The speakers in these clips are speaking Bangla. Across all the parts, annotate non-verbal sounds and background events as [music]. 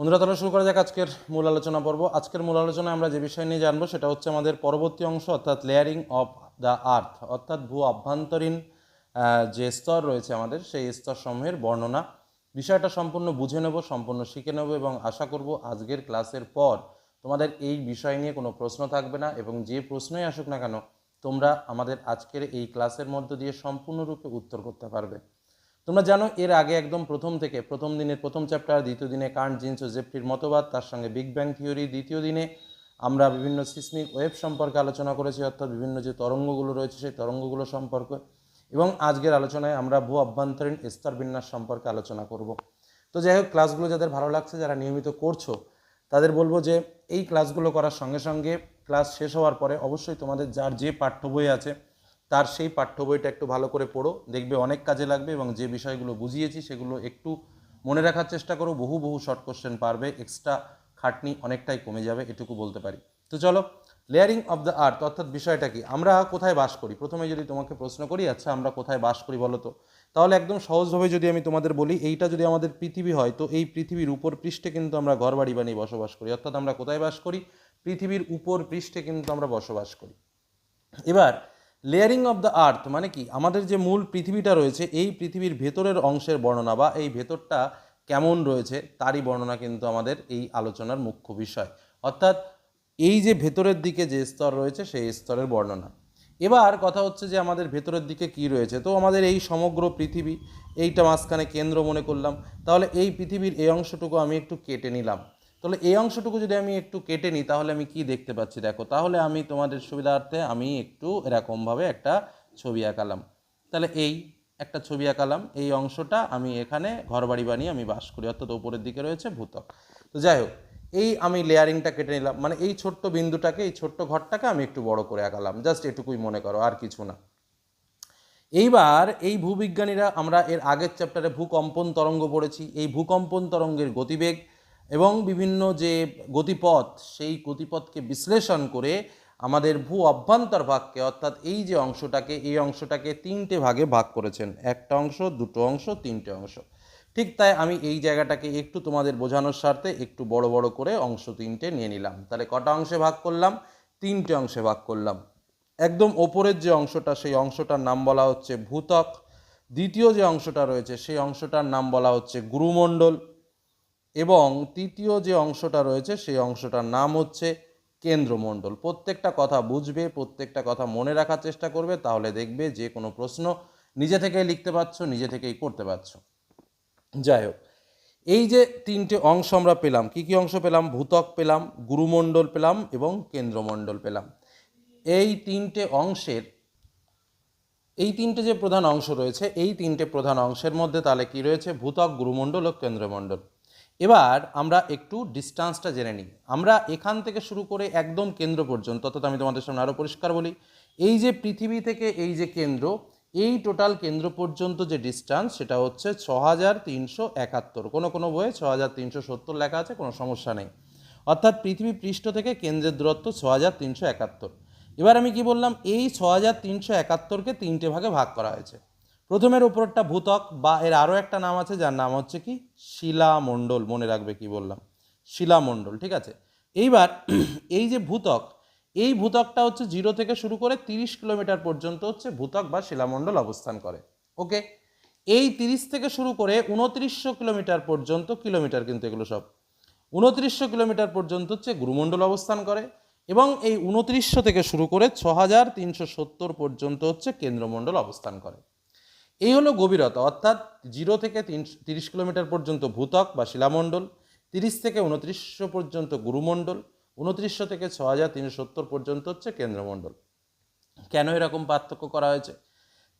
বন্ধুরা, তাহলে শুরু করা যাক আজকের মূল আলোচনা পর্ব। আজকের মূল আলোচনায় আমরা যে বিষয় নিয়ে জানব, সেটা হচ্ছে আমাদের পরবর্তী অংশ, অর্থাৎ লেয়ারিং অফ দ্য আর্থ, অর্থাৎ ভূ আভ্যন্তরীণ যে স্তর রয়েছে আমাদের, সেই স্তর সমূহের বর্ণনা। বিষয়টা সম্পূর্ণ বুঝে নেব, সম্পূর্ণ শিখে নেব এবং আশা করব আজকের ক্লাসের পর তোমাদের এই বিষয় নিয়ে কোনো প্রশ্ন থাকবে না এবং যে প্রশ্নই আসুক না কেন, তোমরা আমাদের আজকের এই ক্লাসের মধ্য দিয়ে সম্পূর্ণরূপে উত্তর করতে পারবে। তোমরা জানো, এর আগে একদম প্রথম থেকে প্রথম দিনের প্রথম চ্যাপ্টার দ্বিতীয় দিনে কার্ন, জিন্স ও জেফটির মতবাদ, তার সঙ্গে বিগ ব্যাং থিওরি দ্বিতীয় দিনে আমরা বিভিন্ন সিসমিক ওয়েব সম্পর্কে আলোচনা করেছি, অর্থাৎ বিভিন্ন যে তরঙ্গগুলো রয়েছে, সেই তরঙ্গগুলো সম্পর্কে এবং আজকের আলোচনায় আমরা ভূ অভ্যন্তরীণ স্তর বিন্যাস সম্পর্কে আলোচনা করব। তো যাই হোক ক্লাসগুলো যাদের ভালো লাগছে, যারা নিয়মিত করছ, তাদের বলব যে এই ক্লাসগুলো করার সঙ্গে সঙ্গে ক্লাস শেষ হওয়ার পরে অবশ্যই তোমাদের যার যে পাঠ্য বই আছে তার সেই পাঠ্য বইটা একটু ভালো করে পড়ো, দেখবে অনেক কাজে লাগবে এবং যে বিষয়গুলো বুঝিয়েছি সেগুলো একটু মনে রাখার চেষ্টা করো, বহু বহু শর্ট কোশ্চেন পারবে এক্সট্রা খাটনি অনেকটাই কমে যাবে, এটুকু বলতে পারি। তো চলো লেয়ারিং অফ দ্য আর্থ অর্থাৎ বিষয়টা কি? আমরা কোথায় বাস করি? প্রথমে যদি তোমাকে প্রশ্ন করি আচ্ছা আমরা কোথায় বাস করি বলো তো? তাহলে একদম সহজভাবে যদি আমি তোমাদের বলি, এইটা যদি আমাদের পৃথিবী হয়, তো এই পৃথিবীর উপর পৃষ্ঠে কিন্তু আমরা ঘরবাড়ি বানিয়ে বসবাস করি। অর্থাৎ আমরা কোথায় বাস করি? পৃথিবীর উপর পৃষ্ঠে কিন্তু আমরা বসবাস করি। এবার লেয়ারিং অফ দ্য আর্থ মানে কি? আমাদের যে মূল পৃথিবীটা রয়েছে, এই পৃথিবীর ভেতরের অংশের বর্ণনা বা এই ভেতরটা কেমন রয়েছে, তারই বর্ণনা কিন্তু আমাদের এই আলোচনার মুখ্য বিষয়। অর্থাৎ এই যে ভেতরের দিকে যে স্তর রয়েছে, সেই স্তরের বর্ণনা। এবার কথা হচ্ছে যে আমাদের ভেতরের দিকে কি রয়েছে? তো আমাদের এই সমগ্র পৃথিবী, এইটা মাঝখানে কেন্দ্র মনে করলাম। তাহলে এই পৃথিবীর এই অংশটুকু আমি একটু কেটে নিলাম। তাহলে এই অংশটুকু যদি আমি একটু কেটে নিই, তাহলে আমি কি দেখতে পাচ্ছি? দেখো, তাহলে আমি তোমাদের সুবিধার্থে আমি একটু এরকমভাবে একটা ছবি আঁকালাম। তাহলে এই একটা ছবি আঁকালাম, এই অংশটা আমি এখানে ঘরবাড়ি বানিয়ে আমি বাস করি, অর্থাৎ উপরের দিকে রয়েছে ভূতক। তো যাই হোক, এই আমি লেয়ারিংটা কেটে নিলাম মানে এই ছোট্ট বিন্দুটাকে, এই ছোট্ট ঘরটাকে আমি একটু বড় করে আঁকালাম, জাস্ট এটুকুই মনে করো, আর কিছু না। এইবার এই ভূবিজ্ঞানীরা, আমরা এর আগের চ্যাপ্টারে ভূকম্পন তরঙ্গ পড়েছি, এই ভূকম্পন তরঙ্গের গতিবেগ এবং বিভিন্ন যে গতিপথ, সেই গতিপথকে বিশ্লেষণ করে আমাদের ভূ অভ্যন্তর ভাগকে, অর্থাৎ এই যে অংশটাকে, এই অংশটাকে তিনটে ভাগে ভাগ করেছেন। একটা অংশ, দুটো অংশ, তিনটে অংশ। ঠিক তাই আমি এই জায়গাটাকে একটু তোমাদের বোঝানোর স্বার্থে একটু বড় বড় করে অংশ তিনটে নিয়ে নিলাম। তাহলে কটা অংশে ভাগ করলাম? তিনটে অংশে ভাগ করলাম। একদম ওপরের যে অংশটা, সেই অংশটার নাম বলা হচ্ছে ভূতক। দ্বিতীয় যে অংশটা রয়েছে, সেই অংশটার নাম বলা হচ্ছে গুরুমণ্ডল। এবং তৃতীয় যে অংশটা রয়েছে সেই অংশটার নাম হচ্ছে কেন্দ্রমণ্ডল। প্রত্যেকটা কথা বুঝবে, প্রত্যেকটা কথা মনে রাখার চেষ্টা করবে, তাহলে দেখবে যে কোনো প্রশ্ন নিজে থেকেই লিখতে পারছ, নিজে থেকেই করতে পারছ। যাই হোক, এই যে তিনটে অংশ আমরা পেলাম, কি কি অংশ পেলাম? ভূতক পেলাম, গুরুমণ্ডল পেলাম এবং কেন্দ্রমণ্ডল পেলাম। এই তিনটে অংশের, এই তিনটে যে প্রধান অংশ রয়েছে, এই তিনটে প্রধান অংশের মধ্যে তাহলে কি রয়েছে? ভূতক, গুরুমণ্ডল ও কেন্দ্রমণ্ডল। এবার আমরা একটু ডিস্টান্সটা জেনে নিই। আমরা এখান থেকে শুরু করে একদম কেন্দ্র পর্যন্ত অর্থাৎ আমি তোমাদের সামনে আরও পরিষ্কার বলি, এই যে পৃথিবী থেকে এই যে কেন্দ্র, এই টোটাল কেন্দ্র পর্যন্ত যে ডিস্টান্স সেটা হচ্ছে ছ হাজার তিনশো একাত্তর। কোনো কোনো বইয়ে ছ হাজার তিনশো সত্তর লেখা আছে, কোনো সমস্যা নেই। অর্থাৎ পৃথিবী পৃষ্ঠ থেকে কেন্দ্রের দূরত্ব ছ হাজার তিনশো একাত্তর। এবার আমি কি বললাম, এই ছ হাজার তিনশো একাত্তরকে তিনটে ভাগে ভাগ করা হয়েছে। প্রথমের উপরটা ভূতক, বা এর আরও একটা নাম আছে যার নাম হচ্ছে কি? শিলামণ্ডল, মনে রাখবে কি বললাম? শিলামণ্ডল, ঠিক আছে? এইবার [clears throat] এই যে ভূতক, এই ভূতকটা হচ্ছে জিরো থেকে শুরু করে তিরিশ কিলোমিটার পর্যন্ত হচ্ছে ভূতক বা শিলামণ্ডল অবস্থান করে, ওকে? এই তিরিশ থেকে শুরু করে উনত্রিশশো কিলোমিটার পর্যন্ত কিলোমিটার কিন্তু এগুলো সব। উনত্রিশশো কিলোমিটার পর্যন্ত হচ্ছে গুরুমণ্ডল অবস্থান করে এবং এই উনত্রিশশো থেকে শুরু করে ছ হাজার তিনশো সত্তর পর্যন্ত হচ্ছে কেন্দ্রমণ্ডল অবস্থান করে। এই হলো গভীরতা, অর্থাৎ জিরো থেকে তিরিশ কিলোমিটার পর্যন্ত ভূতক বা শিলামণ্ডল, তিরিশ থেকে উনত্রিশশো পর্যন্ত গুরুমণ্ডল, উনত্রিশশো থেকে ছ হাজার তিনশো সত্তর পর্যন্ত হচ্ছে কেন্দ্রমণ্ডল। কেন এরকম পার্থক্য করা হয়েছে?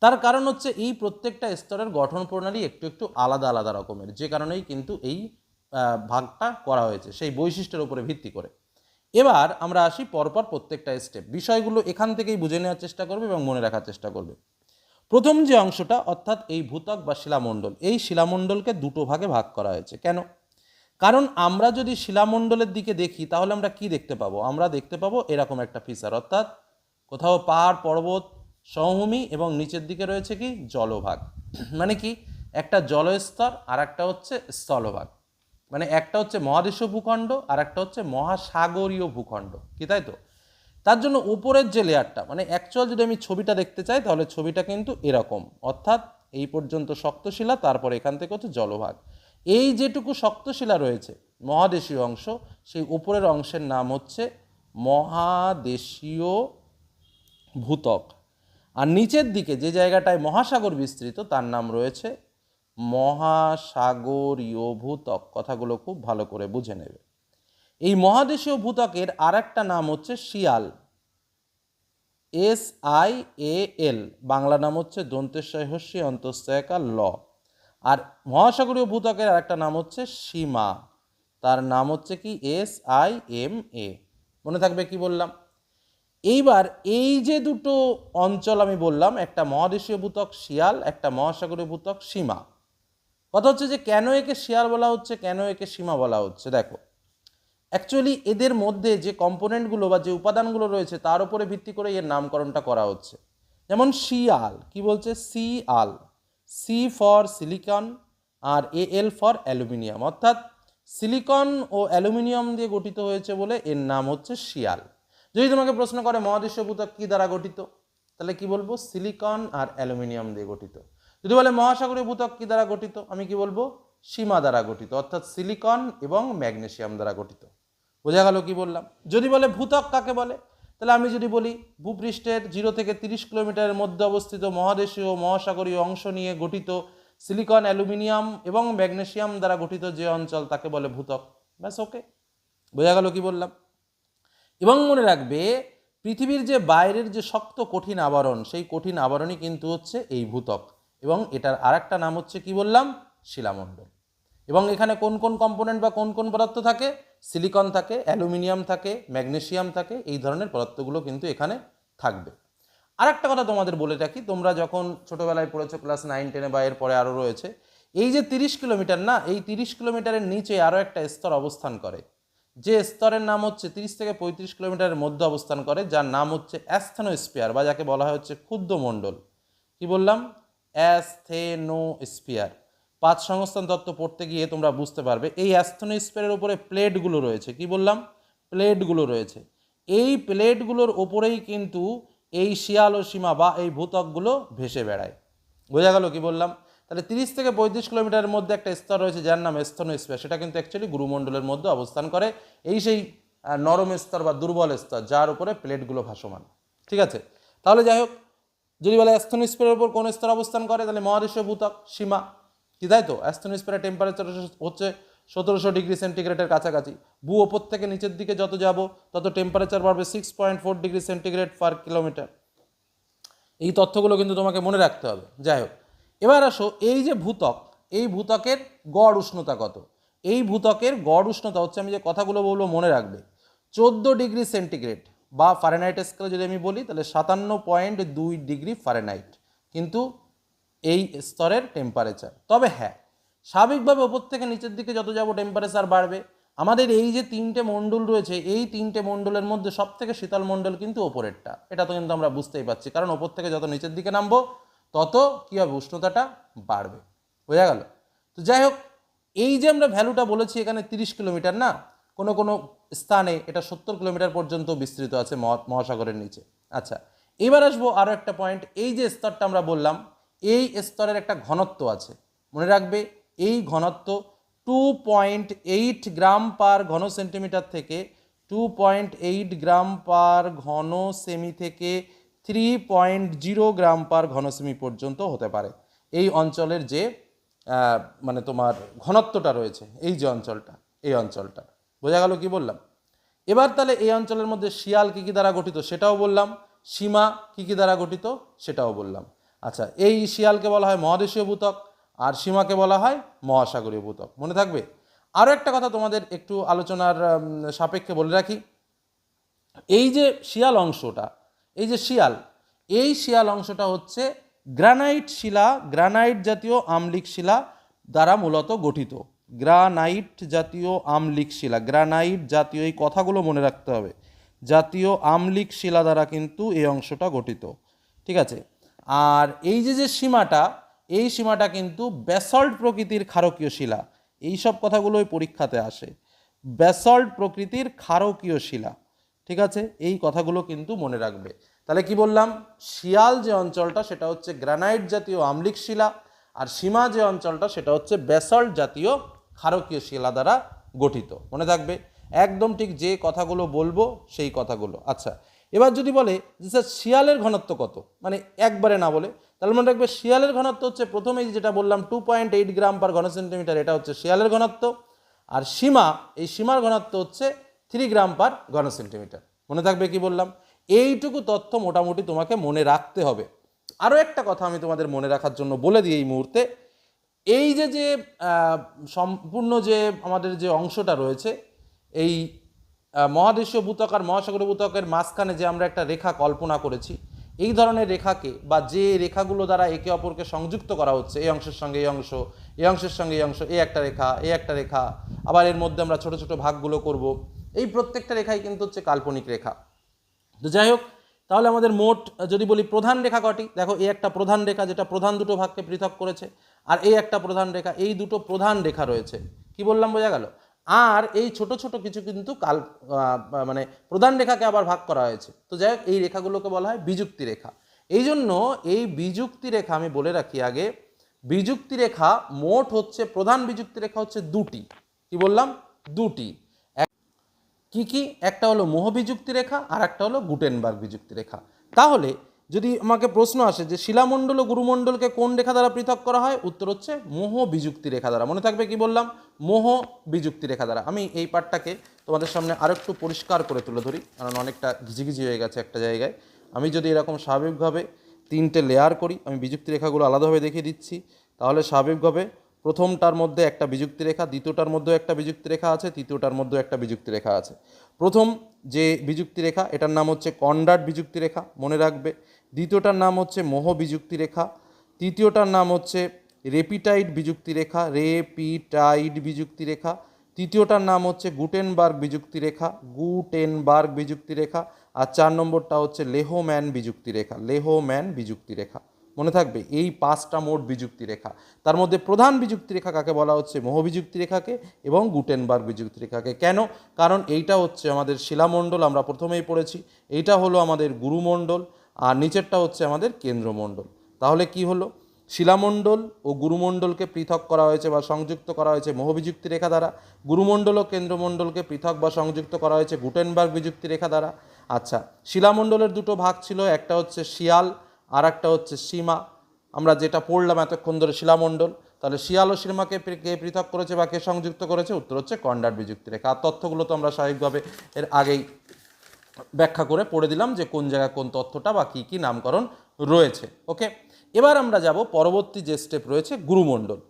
তার কারণ হচ্ছে এই প্রত্যেকটা স্তরের গঠন প্রণালী একটু একটু আলাদা আলাদা রকমের, যে কারণেই কিন্তু এই ভাগটা করা হয়েছে, সেই বৈশিষ্ট্যের উপরে ভিত্তি করে। এবার আমরা আসি পরপর প্রত্যেকটা স্টেপ বিষয়গুলো এখান থেকেই বুঝে নেওয়ার চেষ্টা করবে এবং মনে রাখার চেষ্টা করবে। প্রথম যে অংশটা, অর্থাৎ এই ভূতক বা শিলামণ্ডল, এই শিলামণ্ডলকে দুটো ভাগে ভাগ করা হয়েছে। কেন? কারণ আমরা যদি শিলামণ্ডলের দিকে দেখি, তাহলে আমরা কি দেখতে পাবো? আমরা দেখতে পাবো এরকম একটা ফিচার, অর্থাৎ কোথাও পাহাড়, পর্বত, সমভূমি এবং নিচের দিকে রয়েছে কি? জলভাগ। মানে কি? একটা জলস্তর আর একটা হচ্ছে স্থলভাগ। মানে একটা হচ্ছে মহাদেশীয় ভূখণ্ড আর একটা হচ্ছে মহাসাগরীয় ভূখণ্ড। কি তাই তো? তার জন্য উপরের যে লেয়ারটা মানে অ্যাকচুয়াল যদি আমি ছবিটা দেখতে চাই, তাহলে ছবিটা কিন্তু এরকম। অর্থাৎ এই পর্যন্ত শক্তশিলা, তারপর এখান থেকে হচ্ছে জলভাগ। এই যেটুকু শক্তশিলা রয়েছে, মহাদেশীয় অংশ, সেই উপরের অংশের নাম হচ্ছে মহাদেশীয় ভূতক। আর নিচের দিকে যে জায়গাটায় মহাসাগর বিস্তৃত, তার নাম রয়েছে মহাসাগরীয় ভূতক। কথাগুলো খুব ভালো করে বুঝে নেবে। এই মহাদেশীয় ভূতকের আর একটা নাম হচ্ছে শিয়াল। S I A L, Bangla নাম হচ্ছে দন্তেশ্বয় হস্যি অন্তঃস্বয়কার ল। আর মহাসাগরীয় ভূতকের আর একটা নাম হচ্ছে সীমা। তার নাম হচ্ছে কি? S I M A. মনে থাকবে কি বললাম? এইবার এই যে দুটো অঞ্চল আমি বললাম, একটা মহাদেশীয় ভূতক শিয়াল, একটা মহাসাগরীয় ভূতক সীমা। কথা হচ্ছে যে কেন একে শিয়াল বলা হচ্ছে, কেন একে সীমা বলা হচ্ছে? দেখো অ্যাকচুয়ালি এদের মধ্যে যে কম্পোনেন্টগুলো বা যে উপাদানগুলো রয়েছে, তার উপরে ভিত্তি করে এর নামকরণটা করা হচ্ছে। যেমন শিয়াল কি বলছে? Si al si for silicon R A L for aluminium অর্থাৎ সিলিকন ও অ্যালুমিনিয়াম দিয়ে গঠিত হয়েছে বলে এর নাম হচ্ছে শিয়াল যদি তোমাকে প্রশ্ন করে মহাদেশীয় ভূতক কী দ্বারা গঠিত? তাহলে কি বলব? সিলিকন আর অ্যালুমিনিয়াম দিয়ে গঠিত। যদি বলে মহাসাগরীয় ভূতক কী দ্বারা গঠিত? আমি কি বলব? সীমা দ্বারা গঠিত। অর্থাৎ সিলিকন এবং ম্যাগনেসিয়াম দ্বারা গঠিত। বোঝা গেল কি বললাম? যদি বলে ভূতক কাকে বলে? তাহলে আমি যদি বলি ভূপৃষ্ঠের জিরো থেকে তিরিশ কিলোমিটারের মধ্যে অবস্থিত মহাদেশীয় মহাসাগরীয় অংশ নিয়ে গঠিত সিলিকন অ্যালুমিনিয়াম এবং ম্যাগনেশিয়াম দ্বারা গঠিত যে অঞ্চল, তাকে বলে ভূতক ব্যাস, ওকে। বোঝা গেল কি বললাম? এবং মনে রাখবে, পৃথিবীর যে বাইরের যে শক্ত কঠিন আবরণ, সেই কঠিন আবরণই কিন্তু হচ্ছে এই ভূতক এবং এটার আরেকটা নাম হচ্ছে কি বললাম? শিলামণ্ডল। এবং এখানে কোন কোন কম্পোনেন্ট বা কোন কোন পদার্থ থাকে? সিলিকন থাকে, অ্যালুমিনিয়াম থাকে ম্যাগনেশিয়াম থাকে, এই ধরনের পদার্থগুলো কিন্তু এখানে থাকবে। আর একটা কথা তোমাদের বলে রাখি, তোমরা যখন ছোটোবেলায় পড়েছো ক্লাস নাইন, টেনে বা এর পরে আরও রয়েছে, এই যে তিরিশ কিলোমিটার না, এই তিরিশ কিলোমিটারের নিচে আরও একটা স্তর অবস্থান করে। যে স্তরের নাম হচ্ছে তিরিশ থেকে পঁয়ত্রিশ কিলোমিটারের মধ্যে অবস্থান করে, যার নাম হচ্ছে অ্যাস্থেনোস্পিয়ার বা যাকে বলা হয় হচ্ছে ক্ষুদ্র মণ্ডল। কি বললাম? অ্যাস্থেনোস্পিয়ার পাঁচ সংস্থান তত্ত্ব পড়তে গিয়ে তোমরা বুঝতে পারবে। এই অ্যাস্থেনোস্পিয়ারের উপরে প্লেটগুলো রয়েছে। কি বললাম? প্লেটগুলো রয়েছে। এই প্লেটগুলোর ওপরেই কিন্তু এই শিয়াল ও সীমা বা এই ভূতকগুলো ভেসে বেড়ায়। বোঝা গেল কি বললাম? তাহলে তিরিশ থেকে পঁয়ত্রিশ কিলোমিটারের মধ্যে একটা স্তর রয়েছে যার নাম স্থনোস্ফিয়ার সেটা কিন্তু অ্যাকচুয়ালি গুরুমণ্ডলের মধ্যে অবস্থান করে। এই সেই নরম স্তর বা দুর্বল স্তর, যার উপরে প্লেটগুলো ভাসমান। ঠিক আছে? তাহলে যাই হোক, যদি বলে স্থনোস্ফিয়ারের উপর কোন স্তর অবস্থান করে, তাহলে মহাদেশীয় ভূতক সীমা কি তাই তো? স্থনোস্ফিয়ারের টেম্পারেচার হচ্ছে সতেরোশো ডিগ্রি সেন্টিগ্রেডের কাছাকাছি। ভূ ওপর থেকে নিচের দিকে যত যাব, তত টেম্পারেচার বাড়বে six point four degree centigrade per kilometre এই তথ্যগুলো কিন্তু তোমাকে মনে রাখতে হবে। যাই হোক, এবার আসো, এই যে ভূতক এই ভূতকের গড় উষ্ণতা কত? এই ভূতকের গড় উষ্ণতা হচ্ছে আমি যে কথাগুলো বলব মনে রাখবে। চোদ্দ ডিগ্রি সেন্টিগ্রেড বা ফারেনহাইট স্কেলে যদি আমি বলি, তাহলে সাতান্ন পয়েন্ট দুই ডিগ্রি ফারেনহাইট কিন্তু এই স্তরের টেম্পারেচার তবে হ্যাঁ স্বাভাবিকভাবে ওপর থেকে নিচের দিকে যত যাব টেম্পারেচার বাড়বে। আমাদের এই যে তিনটে মণ্ডল রয়েছে, এই তিনটে মণ্ডলের মধ্যে সব থেকে শীতল মণ্ডল কিন্তু ওপরেরটা। এটা তো কিন্তু আমরা বুঝতেই পারছি, কারণ ওপর থেকে যত নিচের দিকে নামবো, তত কী হবে? উষ্ণতাটা বাড়বে। বোঝা গেল? তো যাই হোক, এই যে আমরা ভ্যালুটা বলেছি এখানে তিরিশ কিলোমিটার না, কোনো কোনো স্থানে এটা সত্তর কিলোমিটার পর্যন্ত বিস্তৃত আছে মহা- মহাসাগরের নিচে। আচ্ছা এবার আসব আরও একটা পয়েন্ট এই যে স্তরটা আমরা বললাম এই স্তরের একটা ঘনত্ব আছে। মনে রাখবে, এই ঘনত্ব two point eight gram per ঘন সেন্টিমিটার থেকে two point eight gram per ঘন সেমি থেকে three point zero gram per ঘন সেমি পর্যন্ত হতে পারে। এই অঞ্চলের যে মানে তোমার ঘনত্বটা রয়েছে, এই যে অঞ্চলটা, এই অঞ্চলটা। বোঝা গেল কি বললাম? এবার তাহলে এই অঞ্চলের মধ্যে শিয়াল কী কী দ্বারা গঠিত সেটাও বললাম, সীমা কী কী দ্বারা গঠিত সেটাও বললাম। আচ্ছা এই শিয়ালকে বলা হয় মহাদেশীয় ভূতক আর সীমাকে বলা হয় মহাসাগরীয় ভূতক। মনে থাকবে? আরও একটা কথা তোমাদের একটু আলোচনার সাপেক্ষে বলে রাখি। এই যে শিয়াল অংশটা, এই যে শিয়াল, এই শিয়াল অংশটা হচ্ছে গ্রানাইট শিলা, গ্রানাইট জাতীয় আম্লিক শিলা দ্বারা মূলত গঠিত। গ্রানাইট জাতীয় আম্লিক শিলা, গ্রানাইট জাতীয়, এই কথাগুলো মনে রাখতে হবে। জাতীয় আম্লিক শিলা দ্বারা কিন্তু এই অংশটা গঠিত। ঠিক আছে? আর এই যে যে সীমাটা, এই সীমাটা কিন্তু ব্যাসল্ট প্রকৃতির ক্ষারকীয় শিলা। এই সব কথাগুলোই পরীক্ষাতে আসে। ব্যাসল্ট প্রকৃতির ক্ষারকীয় শিলা, ঠিক আছে? এই কথাগুলো কিন্তু মনে রাখবে। তাহলে কি বললাম? শিয়াল যে অঞ্চলটা, সেটা হচ্ছে গ্রানাইট জাতীয় আম্লিক শিলা, আর সীমা যে অঞ্চলটা, সেটা হচ্ছে ব্যাসল্ট জাতীয় ক্ষারকীয় শিলা দ্বারা গঠিত। মনে থাকবে? একদম ঠিক যে কথাগুলো বলব, সেই কথাগুলো। আচ্ছা এবার যদি বলে যে, স্যার, শিয়ালের ঘনত্ব কত? মানে একবারে না বলে, তাহলে মনে রাখবে শিয়ালের ঘনত্ব হচ্ছে প্রথমেই যেটা বললাম two point eight gram per ঘন সেন্টিমিটার এটা হচ্ছে শিয়ালের ঘনত্ব। আর সীমা, এই সীমার ঘনত্ব হচ্ছে থ্রি গ্রাম পার ঘন সেন্টিমিটার মনে থাকবে কি বললাম? এইটুকু তথ্য মোটামুটি তোমাকে মনে রাখতে হবে। আরও একটা কথা আমি তোমাদের মনে রাখার জন্য বলে দিই এই মুহূর্তে। এই যে যে সম্পূর্ণ যে, আমাদের যে অংশটা রয়েছে, এই মহাদেশীয় ভূতক আর মহাসাগরীয় ভূতকের মাঝখানে যে আমরা একটা রেখা কল্পনা করেছি, এই ধরনের রেখাকে বা যে রেখাগুলো দ্বারা একে অপরকে সংযুক্ত করা হচ্ছে, এই অংশের সঙ্গে এই অংশ, এই অংশের সঙ্গে এই অংশ এই একটা রেখা এই একটা রেখা, আবার এর মধ্যে আমরা ছোট ছোট ভাগগুলো করব, এই প্রত্যেকটা রেখাই কিন্তু হচ্ছে কাল্পনিক রেখা। তো যাই হোক, তাহলে আমাদের মোট, যদি বলি প্রধান রেখা কটি, দেখো এই একটা প্রধান রেখা যেটা প্রধান দুটো ভাগকে পৃথক করেছে, আর এই একটা প্রধান রেখা, এই দুটো প্রধান রেখা রয়েছে। কি বললাম, বোঝা গেল? আর এই ছোট ছোট কিছু কিন্তু কাল মানে প্রধান রেখাকে আবার ভাগ করা হয়েছে। তো যাই হোক, এই রেখাগুলোকে বলা হয় বিযুক্তি রেখা। এই জন্য এই বিযুক্তি রেখা আমি বলে রাখি আগে, বিযুক্তি রেখা মোট হচ্ছে, প্রধান বিযুক্তি রেখা হচ্ছে দুটি। কি বললাম? দুটি। কি কি? একটা হলো মোহ বিযুক্তি রেখা আর একটা হলো গুটেনবার্গ বিযুক্তি রেখা। তাহলে যদি আমাকে প্রশ্ন আসে যে শিলামণ্ডল ও গুরুমণ্ডলকে কোন রেখা দ্বারা পৃথক করা হয়, উত্তর হচ্ছে মোহ বিযুক্তি রেখা দ্বারা। মনে থাকবে কি বললাম? মোহ বিযুক্তি রেখা দ্বারা। আমি এই পাঠটাকে তোমাদের সামনে আরেকটু পরিষ্কার করে তুলে ধরি, কারণ অনেকটা ঘিজিঘিজি হয়ে গেছে একটা জায়গায়। আমি যদি এরকম স্বাভাবিকভাবে তিনটে লেয়ার করি, আমি বিযুক্তি রেখাগুলো আলাদাভাবে দেখিয়ে দিচ্ছি। তাহলে স্বাভাবিকভাবে প্রথমটার মধ্যে একটা বিযুক্তি রেখা, দ্বিতীয়টার মধ্যেও একটা বিযুক্তি রেখা আছে, তৃতীয়টার মধ্যেও একটা বিযুক্তি রেখা আছে। প্রথম যে বিযুক্তি রেখা, এটার নাম হচ্ছে কন্ডাট বিযুক্তি রেখা, মনে রাখবে। দ্বিতীয়টার নাম হচ্ছে মোহ বিযুক্তি রেখা তৃতীয়টার নাম হচ্ছে রেপিটাইড বিযুক্তি রেখা রেপিটাইড বিযুক্তি রেখা তৃতীয়টার নাম হচ্ছে গুটেনবার্গ বিযুক্তি রেখা গুটেনবার্গ বিযুক্তি রেখা আর চার নম্বরটা হচ্ছে লেহোম্যান বিযুক্তি রেখা লেহোম্যান বিযুক্তি রেখা মনে থাকবে, এই পাঁচটা মোট বিযুক্তি রেখা তার মধ্যে প্রধান বিযুক্তি রেখা কাকে বলা হচ্ছে? মোহবিযুক্তি রেখাকে এবং গুটেনবার্গ বিযুক্তি রেখাকে কেন? কারণ এইটা হচ্ছে আমাদের শিলামণ্ডল, আমরা প্রথমেই পড়েছি। এইটা হলো আমাদের গুরুমণ্ডল। আর নিচেরটা হচ্ছে আমাদের কেন্দ্রমণ্ডল। তাহলে কি হলো? শিলামণ্ডল ও গুরুমণ্ডলকে পৃথক করা হয়েছে বা সংযুক্ত করা হয়েছে মোহবিযুক্তি রেখা দ্বারা। গুরুমণ্ডল ও কেন্দ্রমণ্ডলকে পৃথক বা সংযুক্ত করা হয়েছে গুটেনবার্গ বিযুক্তি রেখা দ্বারা। আচ্ছা শিলামণ্ডলের দুটো ভাগ ছিল, একটা হচ্ছে শিয়াল আর একটা হচ্ছে সীমা। আমরা যেটা পড়লাম এতক্ষণ ধরে শিলামণ্ডল, তাহলে শিয়াল ও সীমাকে কে পৃথক করেছে বা কে সংযুক্ত করেছে? উত্তর হচ্ছে কন্ডাট বিযুক্তি রেখা। আর তথ্যগুলো তো আমরা স্বাভাবিকভাবে এর আগেই ব্যাখ্যা করে পড়ে দিলাম যে কোন জায়গায় কোন তথ্যটা বা কী কী নামকরণ রয়েছে, ওকে? এবার আমরা যাব পরবর্তী যে স্টেপ রয়েছে, গুরুমণ্ডল।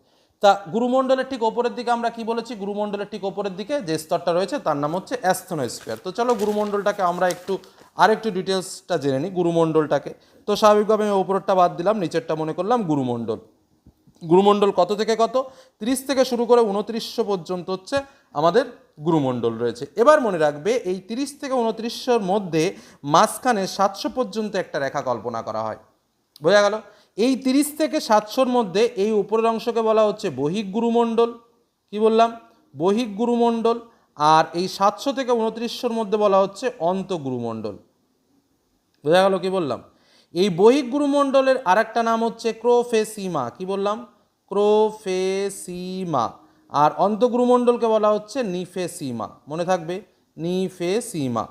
তা গুরুমণ্ডলের ঠিক ওপরের দিকে আমরা কি বলেছি? গুরুমণ্ডলের ঠিক ওপরের দিকে যে স্তরটা রয়েছে তার নাম হচ্ছে অ্যাস্থনোস্ফিয়ার। তো চলো গুরুমণ্ডলটাকে আমরা একটু, আরেকটু ডিটেলসটা জেনে নিই গুরুমণ্ডলটাকে। তো স্বাভাবিকভাবে আমি ওপরেরটা বাদ দিলাম, নিচেরটা মনে করলাম গুরুমণ্ডল। গুরুমণ্ডল কত থেকে কত? তিরিশ থেকে শুরু করে উনত্রিশশো পর্যন্ত হচ্ছে আমাদের গুরুমণ্ডল রয়েছে। এবার মনে রাখবে, এই তিরিশ থেকে উনত্রিশশোর মধ্যে মাঝখানে সাতশো পর্যন্ত একটা রেখা কল্পনা করা হয়। বোঝা গেল? এই তিরিশ থেকে সাতশোর মধ্যে এই উপরের অংশকে বলা হচ্ছে বহিক গুরুমণ্ডল। কি বললাম? বহিক গুরুমণ্ডল। আর এই সাতশো থেকে উনত্রিশশোর মধ্যে বলা হচ্ছে অন্ত গুরুমণ্ডল। বোঝা গেল কি বললাম? এই বহিক গুরুমণ্ডলের আরেকটা নাম হচ্ছে ক্রোফেসিমা। কি বললাম? ক্রোফেসিমা। আর অন্তগুরুমণ্ডলকে বলা হচ্ছে নিফেসিমা। মনে থাকবে? নিফেসিমা।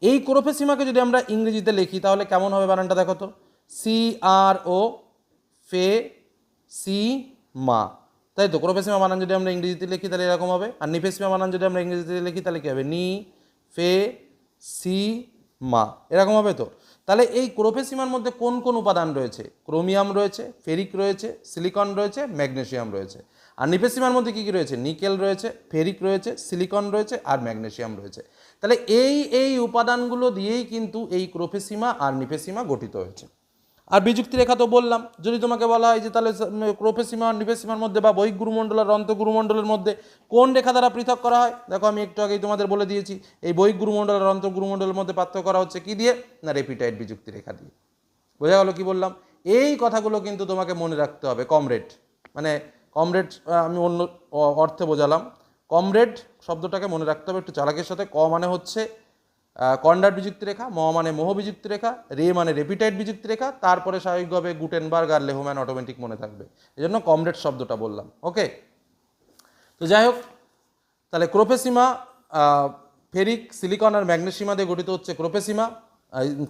এই ক্রোফেসিমাকে যদি আমরা ইংরেজিতে লিখি, তাহলে কেমন হবে বানানটা দেখো তো? সি আর ও, ফে সি মা। তাই তো? ক্রোফেসিমা বানান যদি আমরা ইংরেজিতে লিখি, তাহলে এরকম হবে। আর নিফে সীমা বানান যদি আমরা ইংরেজিতে লিখি, তাহলে কী হবে? নি ফে সি মা এরকম হবে তো? তাহলে এই ক্রোফে সীমার মধ্যে কোন কোন উপাদান রয়েছে? ক্রোমিয়াম রয়েছে, ফেরিক রয়েছে, সিলিকন রয়েছে, ম্যাগনেসিয়াম রয়েছে। আর নিফেসিমার মধ্যে কী কী রয়েছে? নিকেল রয়েছে, ফেরিক রয়েছে, সিলিকন রয়েছে আর ম্যাগনেশিয়াম রয়েছে। তাহলে এই এই উপাদানগুলো দিয়েই কিন্তু এই ক্রোফেসিমা আর নিফেসিমা গঠিত হয়েছে। আর বিযুক্তি রেখা তো বললাম, যদি তোমাকে বলা হয় যে তাহলে ক্রোফেসিমা আর নিফেসিমার মধ্যে বা বহিক গুরুমণ্ডল আর অন্তগুরুমণ্ডলের মধ্যে কোন রেখা দ্বারা পৃথক করা হয়? দেখো আমি একটু আগেই তোমাদের বলে দিয়েছি, এই বহিক গুরুমণ্ডল আর অন্তগুরুমণ্ডলের মধ্যে পার্থক্য করা হচ্ছে কি দিয়ে? না রেপিটাইড বিযুক্তি রেখা দিয়ে। বোঝা গেল কি বললাম? এই কথাগুলো কিন্তু তোমাকে মনে রাখতে হবে, কমরেড। মানে কমরেড আমি অন্য অর্থে বোঝালাম। কমরেড শব্দটাকে মনে রাখতে হবে, একটু চালাকের সাথে। ক মানে হচ্ছে কন্ডার বিযুক্তি রেখা, ম মানে মোহ বিযুক্তি রেখা, রে মানে রেপিটাইড বিযুক্তি রেখা, তারপরে স্বাভাবিকভাবে গুটেনবার্গ আর লেহম্যান অটোমেটিক মনে থাকবে। এই জন্য কমরেড শব্দটা বললাম, ওকে? তো যাই হোক, তাহলে ক্রোপেসিমা ফেরিক, সিলিকন আর ম্যাগনেসিমা দিয়ে গঠিত হচ্ছে ক্রোপেসিমা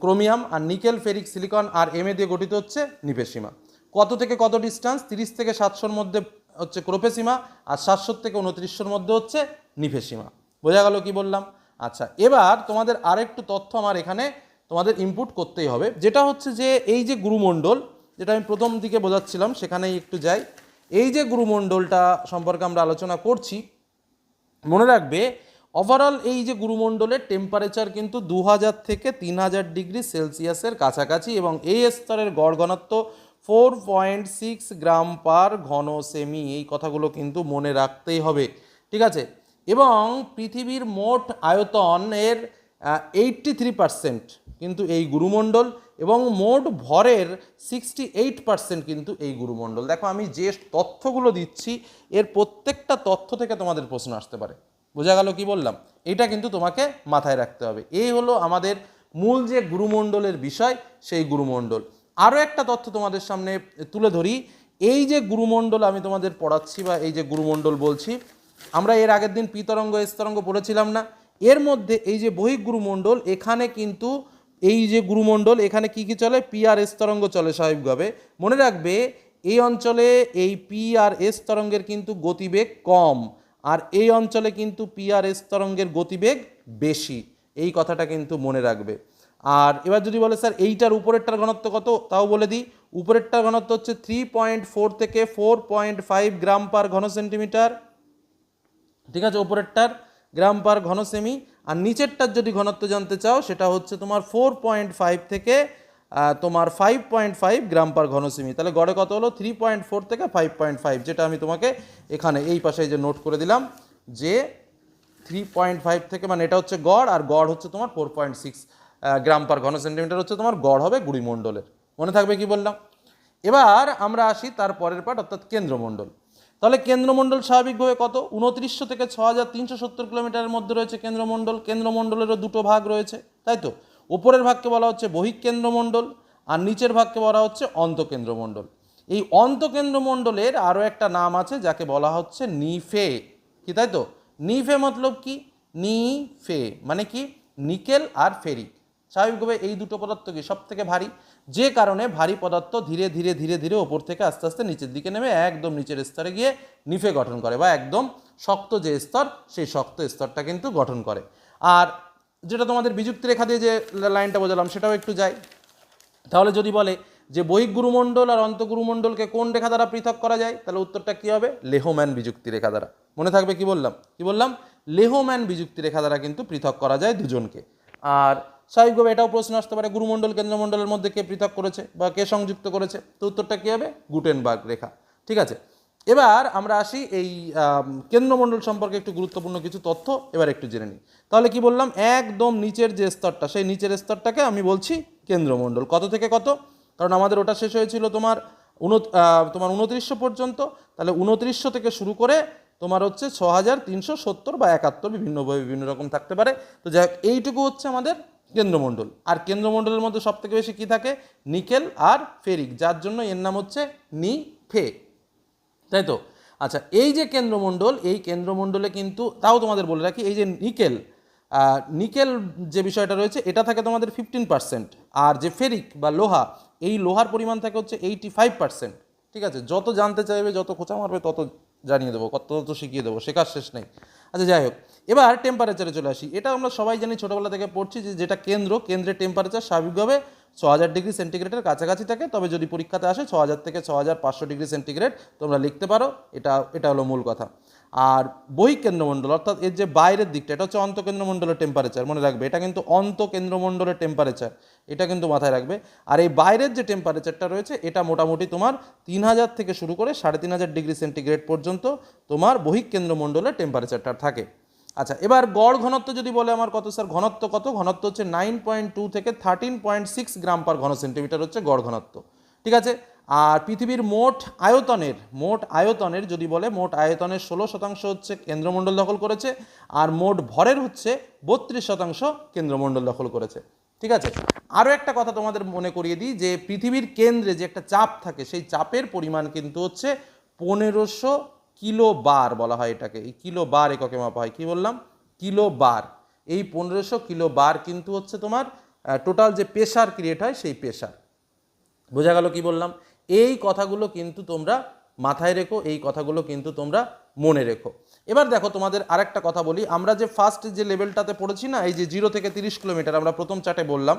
ক্রোমিয়াম, আর নিকেল, ফেরিক, সিলিকন আর এমএ দিয়ে গঠিত হচ্ছে নিপেসিমা। কত থেকে কত ডিস্টেন্স তিরিশ থেকে সাতশোর মধ্যে হচ্ছে ক্রোপেসিমা আর সাতশো থেকে উনত্রিশশোর মধ্যে হচ্ছে নিফেসিমা। বোঝা গেল কি বললাম? আচ্ছা এবার তোমাদের আরেকটু তথ্য আমার এখানে তোমাদের ইনপুট করতেই হবে। যেটা হচ্ছে যে এই যে গুরুমণ্ডল, যেটা আমি প্রথম দিকে বোঝাচ্ছিলাম, সেখানেই একটু যাই। এই যে গুরুমণ্ডলটা সম্পর্কে আমরা আলোচনা করছি, মনে রাখবে ওভারঅল এই যে গুরুমণ্ডলের টেম্পারেচার কিন্তু দু হাজার থেকে তিন হাজার ডিগ্রি সেলসিয়াসের কাছাকাছি এবং এই স্তরের গড় ঘনত্ব four point six gram per ঘন সেমি এই কথাগুলো কিন্তু মনে রাখতেই হবে। ঠিক আছে? এবং পৃথিবীর মোট আয়তনের এইট্টি থ্রি পার্সেন্ট কিন্তু এই গুরুমণ্ডল এবং মোট ভরের সিক্সটি এইট পার্সেন্ট কিন্তু এই গুরুমণ্ডল। দেখো, আমি যে তথ্যগুলো দিচ্ছি, এর প্রত্যেকটা তথ্য থেকে তোমাদের প্রশ্ন আসতে পারে। বোঝা গেল কি বললাম? এটা কিন্তু তোমাকে মাথায় রাখতে হবে। এই হলো আমাদের মূল যে গুরুমণ্ডলের বিষয়, সেই গুরুমণ্ডল। আরও একটা তথ্য তোমাদের সামনে তুলে ধরি। এই যে গুরুমণ্ডল আমি তোমাদের পড়াচ্ছি বা এই যে গুরুমণ্ডল বলছি, আমরা এর আগের দিন পিতরঙ্গ, স্তরঙ্গ পড়েছিলাম না। এর মধ্যে এই যে বহিঃগুরুমণ্ডল এখানে কিন্তু এই যে গুরুমণ্ডল, এখানে কি কি চলে? পি আর এস তরঙ্গ চলে স্বাভাবিকভাবে। মনে রাখবে, এই অঞ্চলে এই পি আর এস তরঙ্গের কিন্তু গতিবেগ কম, আর এই অঞ্চলে কিন্তু পি আর এস তরঙ্গের গতিবেগ বেশি। এই কথাটা কিন্তু মনে রাখবে। আর এবার যদি বলে, স্যার, এইটার উপরেরটার ঘনত্ব কত? তাও বলে দিই, উপরেরটার ঘনত্ব হচ্ছে থ্রি পয়েন্ট ফোর থেকে four point five gram per ঘন সেন্টিমিটার ঠিক আছে, উপরেরটার গ্রাম পার ঘন সেমি আর নিচেরটার যদি ঘনত্ব জানতে চাও, সেটা হচ্ছে তোমার ফোর পয়েন্ট ফাইভ থেকে তোমার five point five gram per ঘন সেমি তাহলে গড়ে কত হলো? থ্রি পয়েন্ট ফোর থেকে ফাইভ পয়েন্ট ফাইভ যেটা আমি তোমাকে এখানে এই পাশে যে নোট করে দিলাম যে থ্রি পয়েন্ট ফাইভ থেকে মানে এটা হচ্ছে গড়, আর গড় হচ্ছে তোমার four point six gram per ঘন সেন্টিমিটার হচ্ছে তোমার গড় হবে গুড়িমণ্ডলের মনে থাকবে কি বললাম? এবার আমরা আসি তার পরের পার্ট, অর্থাৎ কেন্দ্রমণ্ডল। তাহলে কেন্দ্রমণ্ডল স্বাভাবিকভাবে কত? উনত্রিশশো থেকে ছ হাজার তিনশো সত্তর কিলোমিটারের মধ্যে রয়েছে কেন্দ্রমণ্ডল। কেন্দ্রমণ্ডলেরও দুটো ভাগ রয়েছে, তাই তো? ওপরের ভাগকে বলা হচ্ছে বহিঃকেন্দ্রমণ্ডল, আর নিচের ভাগকে বলা হচ্ছে অন্তকেন্দ্রমণ্ডল। এই অন্তকেন্দ্রমণ্ডলের আরও একটা নাম আছে, যাকে বলা হচ্ছে নিফে। কি তাই তো? নিফে মতলব কি? নিফে মানে কি? নিকেল আর ফেরিক স্বাভাবিকভাবে এই দুটো পদার্থ কি সব থেকে ভারী, যে কারণে ভারী পদার্থ ধীরে ধীরে ধীরে ধীরে ওপর থেকে আস্তে আস্তে নিচের দিকে নেমে একদম নিচের স্তরে গিয়ে নিফে গঠন করে বা একদম শক্ত যে স্তর, সেই শক্ত স্তরটা কিন্তু গঠন করে। আর যেটা তোমাদের বিযুক্তি রেখা দিয়ে যে লাইনটা বোঝালাম, সেটাও একটু যাই। তাহলে যদি বলে যে বহিঃগুরুমণ্ডল আর অন্তগুরুমণ্ডলকে কোন রেখা দ্বারা পৃথক করা যায়, তাহলে উত্তরটা কী হবে? লেহম্যান বিযুক্তি রেখা দ্বারা। মনে থাকবে কি বললাম? কি বললাম? লেহম্যান বিযুক্তি রেখা দ্বারা কিন্তু পৃথক করা যায় দুজনকে। আর স্বাভাবিকভাবে এটাও প্রশ্ন আসতে পারে, গুরুমণ্ডল, কেন্দ্রমণ্ডলের মধ্যে কে পৃথক করেছে বা কে সংযুক্ত করেছে? তো উত্তরটা কী হবে? গুটেনবার্গ রেখা। ঠিক আছে? এবার আমরা আসি এই কেন্দ্রমণ্ডল সম্পর্কে একটু গুরুত্বপূর্ণ কিছু তথ্য, এবার একটু জেনে নিই। তাহলে কি বললাম? একদম নিচের যে স্তরটা, সেই নিচের স্তরটাকে আমি বলছি কেন্দ্রমণ্ডল। কত থেকে কত? কারণ আমাদের ওটা শেষ হয়েছিল তোমার উন তোমার উনত্রিশশো পর্যন্ত। তাহলে উনত্রিশশো থেকে শুরু করে তোমার হচ্ছে ছ হাজার তিনশো সত্তর বা একাত্তর বিভিন্নভাবে বিভিন্ন রকম থাকতে পারে। তো যাই হোক, এইটুকু হচ্ছে আমাদের কেন্দ্রমণ্ডল। আর কেন্দ্রমণ্ডলের মধ্যে সব থেকে বেশি কী থাকে? নিকেল আর ফেরিক, যার জন্য এর নাম হচ্ছে নি ফে। তাই তো? আচ্ছা এই যে কেন্দ্রমণ্ডল, এই কেন্দ্রমণ্ডলে কিন্তু, তাও তোমাদের বলে রাখি, এই যে নিকেল নিকেল যে বিষয়টা রয়েছে, এটা থাকে তোমাদের ফিফটিন পার্সেন্ট আর যে ফেরিক বা লোহা, এই লোহার পরিমাণ থাকে হচ্ছে এইটি ফাইভ পার্সেন্ট ঠিক আছে? যত জানতে চাইবে, যত খোঁচা মারবে, তত জানিয়ে দেবো কত তত শিখিয়ে দেবো, শেখার শেষ নেই। আচ্ছা যাই হোক। এবার টেম্পারেচারে চলে আসি। এটা আমরা সবাই জানি, ছোটোবেলা থেকে পড়ছি যে যেটা কেন্দ্র, কেন্দ্রের টেম্পারেচার স্বাভাবিকভাবে ছ হাজার ডিগ্রি সেন্টিগ্রেডের কাছাকাছি থাকে। তবে যদি পরীক্ষাতে আসে ছ হাজার থেকে ছ হাজার পাঁচশো ডিগ্রি সেন্টিগ্রেড তোমরা লিখতে পারো। এটা এটা হলো মূল কথা। আর বহিঃকেন্দ্রমণ্ডল অর্থাৎ এর যে বাইরের দিকটা, এটা হচ্ছে অন্তকেন্দ্রমণ্ডলের টেম্পারেচার মনে রাখবে। এটা কিন্তু অন্তকেন্দ্রমণ্ডলের টেম্পারেচার এটা কিন্তু মাথায় রাখবে। আর এই বাইরের যে টেম্পারেচারটা রয়েছে, এটা মোটামুটি তোমার তিন হাজার থেকে শুরু করে সাড়ে তিন হাজার ডিগ্রি সেন্টিগ্রেড পর্যন্ত তোমার বহিঃকেন্দ্রমণ্ডলের টেম্পারেচারটা থাকে। আচ্ছা এবার গড় ঘনত্ব যদি বলে আমার কত, স্যার? ঘনত্ব কত? ঘনত্ব হচ্ছে নাইন পয়েন্ট টু থেকে thirteen point six gram per ঘন সেন্টিমিটার হচ্ছে গড় ঘনত্ব। ঠিক আছে? আর পৃথিবীর মোট আয়তনের মোট আয়তনের যদি বলে, মোট আয়তনের ষোলো শতাংশ হচ্ছে কেন্দ্রমণ্ডল দখল করেছে, আর মোট ভরের হচ্ছে বত্রিশ শতাংশ কেন্দ্রমণ্ডল দখল করেছে। ঠিক আছে? আরও একটা কথা তোমাদের মনে করিয়ে দিই, যে পৃথিবীর কেন্দ্রে যে একটা চাপ থাকে, সেই চাপের পরিমাণ কিন্তু হচ্ছে পনেরোশো কিলো বার বলা হয় এটাকে। এই কিলো বার এককে মাপা হয়, কি বললাম? কিলো বার এই পনেরোশো কিলো বার কিন্তু হচ্ছে তোমার টোটাল যে প্রেশার ক্রিয়েট হয়, সেই প্রেশার বোঝা গেল কি বললাম? এই কথাগুলো কিন্তু তোমরা মাথায় রেখো, এই কথাগুলো কিন্তু তোমরা মনে রেখো। এবার দেখো তোমাদের আরেকটা কথা বলি। আমরা যে ফার্স্ট যে লেভেলটাতে পড়েছি না, এই যে জিরো থেকে তিরিশ কিলোমিটার আমরা প্রথম চাটে বললাম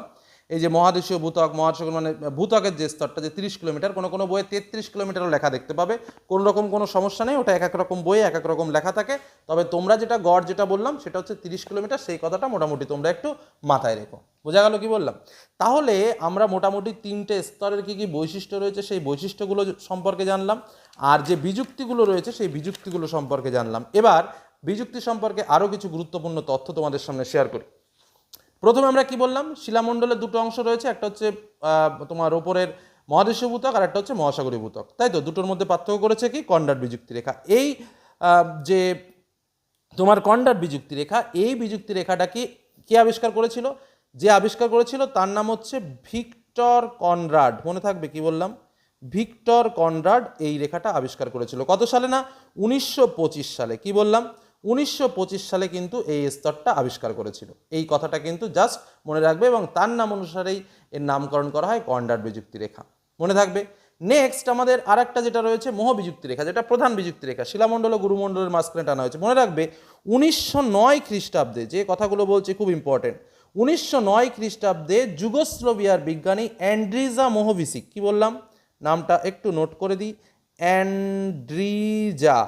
এই যে মহাদেশীয় ভূতক মহাসাগর মানে ভূতকের যে স্তরটা, যে তিরিশ কিলোমিটার, কোনো কোনো বইয়ে তেত্রিশ কিলোমিটারও লেখা দেখতে পাবে। কোনো রকম কোনো সমস্যা নেই, ওটা এক এক রকম বইয়ে এক এক রকম লেখা থাকে। তবে তোমরা যেটা গড় যেটা বললাম, সেটা হচ্ছে তিরিশ কিলোমিটার, সেই কথাটা মোটামুটি তোমরা একটু মাথায় রেখো। বোঝা গেল কি বললাম? তাহলে আমরা মোটামুটি তিনটে স্তরের কী কী বৈশিষ্ট্য রয়েছে, সেই বৈশিষ্ট্যগুলো সম্পর্কে জানলাম। আর যে বিযুক্তিগুলো রয়েছে, সেই বিযুক্তিগুলো সম্পর্কে জানলাম। এবার বিযুক্তি সম্পর্কে আরও কিছু গুরুত্বপূর্ণ তথ্য তোমাদের সামনে শেয়ার করি। প্রথমে আমরা কি বললাম? শিলামণ্ডলের দুটো অংশ রয়েছে, একটা হচ্ছে তোমার ওপরের মহাদেশীয় ভূতক আর একটা হচ্ছে মহাসাগরীয় ভূতক। তাই তো? দুটোর মধ্যে পার্থক্য করেছে কি? কন্ডার বিযুক্তি রেখা। এই যে তোমার কন্ডার বিযুক্তি রেখা, এই বিযুক্তি রেখাটাকে কে আবিষ্কার করেছিল? যে আবিষ্কার করেছিল, তার নাম হচ্ছে ভিক্টর কনরাড। মনে থাকবে কি বললাম? ভিক্টর কনরাড এই রেখাটা আবিষ্কার করেছিল। কত সালে না? উনিশশো পঁচিশ সালে। কি বললাম? উনিশশো পঁচিশ সালে কিন্তু এই স্তরটা আবিষ্কার করেছিল। এই কথাটা কিন্তু জাস্ট মনে রাখবে এবং তার নাম অনুসারেই এর নামকরণ করা হয় কন্ডার বিযুক্তি রেখা। মনে থাকবে নেক্সট আমাদের আরেকটা যেটা রয়েছে মোহ বিযুক্তি রেখা, যেটা প্রধান বিযুক্তি রেখা, শিলামণ্ডল ও গুরুমণ্ডলের মাঝখানে টানা হয়েছে। মনে রাখবে, উনিশশো নয় খ্রিস্টাব্দে যে কথাগুলো বলছে খুব ইম্পর্টেন্ট উনিশশো নয় খ্রিস্টাব্দে যুগোস্লোভিয়ার বিজ্ঞানী অ্যান্ড্রিজা মোহভিসিক, কি বললাম? নামটা একটু নোট করে দিই। অ্যান্ড্রিজা।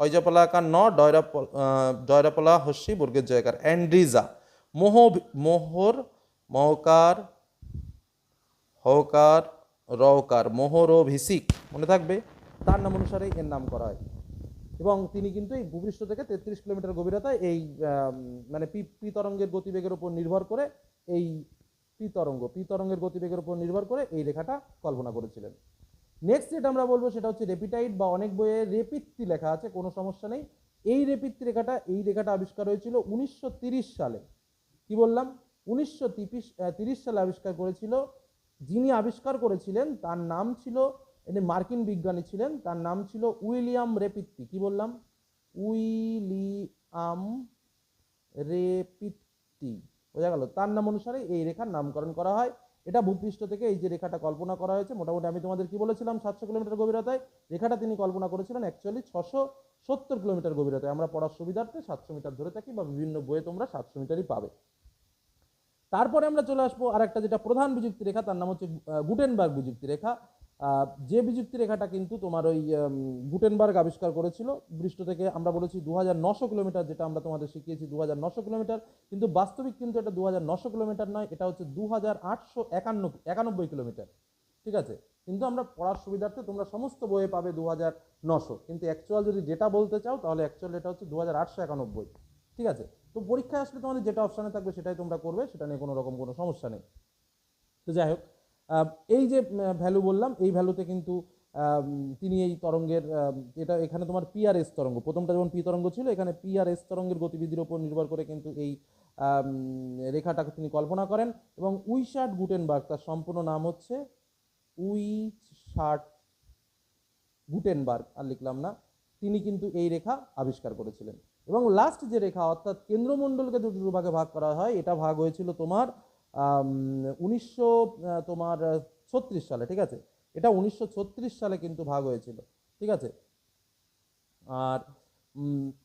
অজপলাকার ন ডয়রাপ ডয়রাপলা হস্যি বর্গের জয়কার অ্যান্ড্রিজা মোহ মোহর মহকার হকার রওকার মোহর ও ভিসিক মনে থাকবে? তার নাম অনুসারে এর নাম করা হয়। এবং তিনি কিন্তু এই ভূপৃষ্ঠ থেকে তেত্রিশ কিলোমিটার গভীরতায় এই মানে পি পি তরঙ্গের গতিবেগের উপর নির্ভর করে এই পি তরঙ্গ পি তরঙ্গের গতিবেগের উপর নির্ভর করে এই রেখাটা কল্পনা করেছিলেন। নেক্সট যেটা আমরা বলব সেটা হচ্ছে রেপিটাইট বা অনেক বইয়ে রেপিত্তি লেখা আছে, কোনো সমস্যা নেই। এই রেপিত্তি রেখাটা, এই রেখাটা আবিষ্কার হয়েছিল উনিশশো সালে। কি বললাম? উনিশশো তিরিশ সালে আবিষ্কার করেছিল। যিনি আবিষ্কার করেছিলেন, তার নাম ছিল ইনি মার্কিন বিজ্ঞানী ছিলেন, তার নাম ছিল উইলিয়াম রেপিত্তি। কি বললাম? William Repetti. বোঝা গেল? তার নাম অনুসারে এই রেখার নামকরণ করা হয়। এটা ভূপৃষ্ঠ থেকে এই যে রেখাটা কল্পনা করা হয়েছে, মোটামুটি আমি তোমাদের কি বলেছিলাম, সাতশো কিলোমিটার গভীরতায়, রেখাটা তিনি কল্পনা করেছিলেন অ্যাকচুয়ালি ছশো সত্তর কিলোমিটার গভীরতায়। আমরা পড়ার সুবিধার্থে সাতশো মিটার ধরে থাকি বা বিভিন্ন বইয়ে তোমরা সাতশো মিটারই পাবে। তারপরে আমরা চলে আসব আর একটা যেটা প্রধান বিযুক্তি রেখা তার নাম হচ্ছে গুটেনবার্গ বিযুক্তি রেখা যে বিযুক্তি রেখাটা কিন্তু তোমার ওই গুটেনবার্গ আবিষ্কার করেছিল, বৃষ্ট থেকে আমরা বলেছি দু হাজার নশো কিলোমিটার, যেটা আমরা তোমাদের শিখিয়েছি দু হাজার নশো কিলোমিটার, কিন্তু বাস্তবিক কিন্তু এটা দু হাজার নশো কিলোমিটার নয়, এটা হচ্ছে দু হাজার আটশো একানব্বই কিলোমিটার, ঠিক আছে? কিন্তু আমরা পড়ার সুবিধার্থে তোমরা সমস্ত বইয়ে পাবে দু হাজার নশো, কিন্তু অ্যাকচুয়াল যদি যেটা বলতে চাও, তাহলে অ্যাকচুয়াল এটা হচ্ছে দু হাজার আটশো একানব্বই, ঠিক আছে? তো পরীক্ষায় আসলে তোমাদের যেটা অপশানে থাকবে সেটাই তোমরা করবে, সেটা নিয়ে কোনো রকম কোনো সমস্যা নেই। তো যাই হোক এই যে ভ্যালু বললাম, এই ভ্যালুতে কিন্তু তিনি এই তরঙ্গের এটা এখানে তোমার পিআরএস তরঙ্গ। প্রথমটা যেমন পি তরঙ্গ ছিল, এখানে পিআরএস তরঙ্গের গতিবিধির উপর নির্ভর করে কিন্তু এই রেখাটাকে তিনি কল্পনা করেন এবং উইশার্ট গুটেনবার্গ তার সম্পূর্ণ নাম হচ্ছে উইশার্ট গুটেনবার্গ আর লিখলাম না, তিনি কিন্তু এই রেখা আবিষ্কার করেছিলেন। এবং লাস্ট যে রেখা, অর্থাৎ কেন্দ্রমণ্ডলকে দুটো ভাগে ভাগ করা হয়, এটা ভাগ হয়েছিল তোমার উনিশশো তোমার ছত্রিশ সালে, ঠিক আছে? এটা উনিশশো ছত্রিশ সালে কিন্তু ভাগ হয়েছিল, ঠিক আছে? আর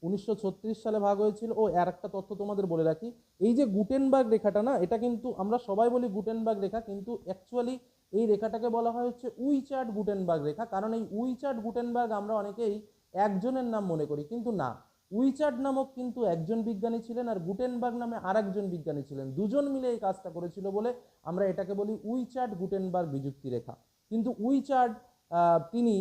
উনিশশো ছত্রিশ সালে ভাগ হয়েছিল, ও, আর একটা তথ্য তোমাদের বলে রাখি, এই যে গুটেনবার্গ রেখাটা না, এটা কিন্তু আমরা সবাই বলি গুটেনবার্গ রেখা, কিন্তু অ্যাকচুয়ালি এই রেখাটাকে বলা হয় হচ্ছে উইচার্ট গুটেনবার্গ রেখা, কারণ এই উইচার্ট গুটেনবার্গ আমরা অনেকেই একজনের নাম মনে করি, কিন্তু না। উইচার্ট নামক কিন্তু একজন বিজ্ঞানী ছিলেন আর গুটেনবার্গ নামে আরেকজন বিজ্ঞানী ছিলেন। দুজন মিলে এই কাজটা করেছিল বলে আমরা এটাকে বলি উইচার্ট গুটেনবার্গ বিযুক্তি রেখা কিন্তু উইচার্ট আহ, তিনি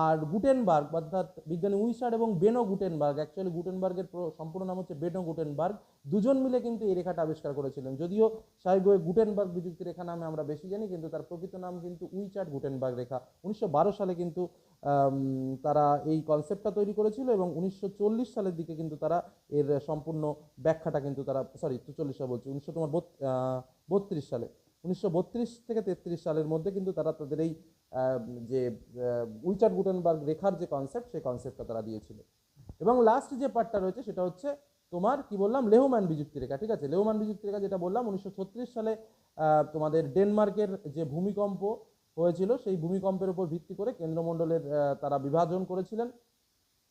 আর গুটেনবার্গ অর্থাৎ বিজ্ঞানী উইসার এবং বেনো গুটেনবার্গ অ্যাকচুয়ালি গুটেনবার্গের সম্পূর্ণ নাম হচ্ছে বেনো গুটেনবার্গ দুজন মিলে কিন্তু এই রেখাটা আবিষ্কার করেছিলেন। যদিও স্বাভাবিক গুটেনবার্গ বিযুক্তি রেখা নামে আমরা বেশি জানি কিন্তু তার প্রকৃত নাম কিন্তু উইচার্ট গুটেনবার্গ রেখা। উনিশশো বারো সালে কিন্তু তারা এই কনসেপ্টটা তৈরি করেছিল এবং উনিশশো চল্লিশ সালের দিকে কিন্তু তারা এর সম্পূর্ণ ব্যাখ্যাটা কিন্তু তারা সরি চল্লিশ সাল বলছি, উনিশশো তোমার বত্রিশ সালে। উনিশশো বত্রিশ থেকে তেত্রিশ সালের মধ্যে কিন্তু তারা তাদের এই যে উইচার্ট গুটেনবার্গ রেখার যে কনসেপ্ট সেই কনসেপ্টটা তারা দিয়েছিল। এবং লাস্ট যে পার্টটা রয়েছে সেটা হচ্ছে তোমার, কি বললাম লেহম্যান বিযুক্তি রেখা, ঠিক আছে? লেহম্যান বিযুক্তি রেখা যেটা বললাম, উনিশশো ছত্রিশ সালে তোমাদের ডেনমার্কের যে ভূমিকম্প হয়েছিল, সেই ভূমিকম্পের উপর ভিত্তি করে কেন্দ্রমণ্ডলের তারা বিভাজন করেছিলেন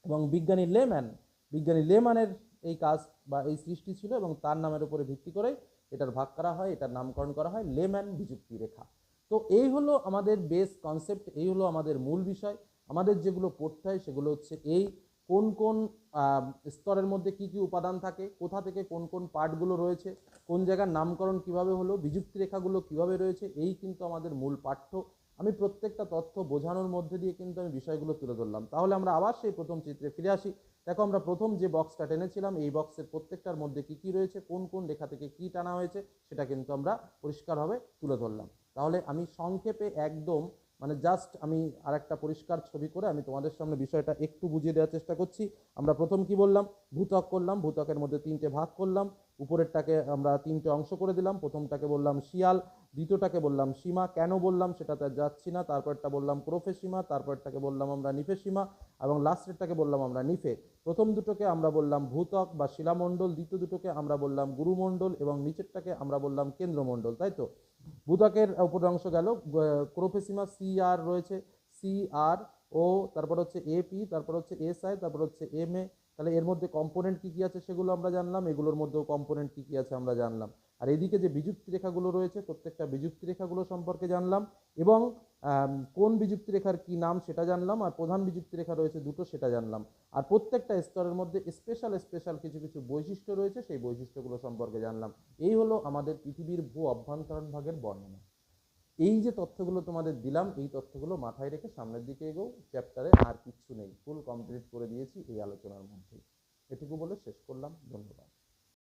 এবং বিজ্ঞানী লেম্যান, বিজ্ঞানী লেম্যানের এই কাজ বা এই সৃষ্টি ছিল এবং তার নামের উপরে ভিত্তি করে এটার ভাগ করা হয়, এটার নামকরণ করা হয় লেম্যান বিযুক্তি রেখা। তো এই হলো আমাদের বেস কনসেপ্ট এই হলো আমাদের মূল বিষয়। আমাদের যেগুলো পড়তে হয় সেগুলো হচ্ছে এই কোন কোন স্তরের মধ্যে কি কি উপাদান থাকে, কোথা থেকে কোন কোন পার্টগুলো রয়েছে, কোন জায়গার নামকরণ কীভাবে হলো, বিযুক্তি রেখাগুলো কীভাবে রয়েছে, এই কিন্তু আমাদের মূল পাঠ্য। আমি প্রত্যেকটা তথ্য বোঝানোর মধ্যে দিয়ে কিন্তু আমি বিষয়গুলো তুলে ধরলাম। তাহলে আমরা আবার সেই প্রথম চিত্রে ফিরে আসি। দেখো, আমরা প্রথম যে বক্সটা টেনেছিলাম, এই বক্সের প্রত্যেকটার মধ্যে কি কি রয়েছে, কোন কোন রেখা থেকে কি টানা হয়েছে, সেটা কিন্তু আমরা পরিষ্কারভাবে তুলে ধরলাম। তাহলে আমি সংক্ষেপে একদম মানে জাস্ট আমি আর একটা পরিষ্কার ছবি করে আমি তোমাদের সামনে বিষয়টা একটু বুঝিয়ে দেওয়ার চেষ্টা করছি। আমরা প্রথম কি বললাম? ভূতক করলাম, ভূতকের মধ্যে তিনটে ভাগ করলাম, উপরেরটাকে আমরা তিনটে অংশ করে দিলাম, প্রথমটাকে বললাম শিয়াল, দ্বিতীয়টাকে বললাম সীমা, কেন বললাম সেটাতে যাচ্ছি না, তারপরটা বললাম ক্রোফে সীমা তারপরটাকে বললাম আমরা নিফে সীমা এবং লাস্টেরটাকে বললাম আমরা নিফে। প্রথম দুটোকে আমরা বললাম ভূতক বা শিলামণ্ডল, দ্বিতীয় দুটোকে আমরা বললাম গুরুমণ্ডল, এবং নিচেরটাকে আমরা বললাম কেন্দ্রমণ্ডল, তাই তো? ভূতকের উপর অংশ গেল ক্রোফেসিমা সি আর রয়েছে, সি আর ও, তারপর হচ্ছে এপি তারপর হচ্ছে এস আই, তারপর হচ্ছে এম এ, তাহলে এর মধ্যে কম্পোনেন্ট কী কী আছে সেগুলো আমরা জানলাম, এগুলোর মধ্যেও কম্পোনেন্ট কী কী আছে আমরা জানলাম। আর এদিকে যে বিযুক্তি রেখাগুলো রয়েছে, প্রত্যেকটা বিযুক্তি রেখাগুলো সম্পর্কে জানলাম এবং কোন বিযুক্তি রেখার কি নাম সেটা জানলাম, আর প্রধান বিযুক্তি রেখা রয়েছে দুটো সেটা জানলাম। আর প্রত্যেকটা স্তরের মধ্যে স্পেশাল স্পেশাল কিছু কিছু বৈশিষ্ট্য রয়েছে, সেই বৈশিষ্ট্যগুলো সম্পর্কে জানলাম। এই হলো আমাদের পৃথিবীর ভূ অভ্যন্তরণ ভাগের বর্ণনা। এই যে তথ্যগুলো তোমাদের দিলাম, এই তথ্যগুলো মাথায় রেখে সামনের দিকে এগো চ্যাপ্টারে আর কিচ্ছু নেই। ফুল কমপ্লিট করে দিয়েছি এই আলোচনার মধ্যে এটুকু বলে শেষ করলাম। ধন্যবাদ।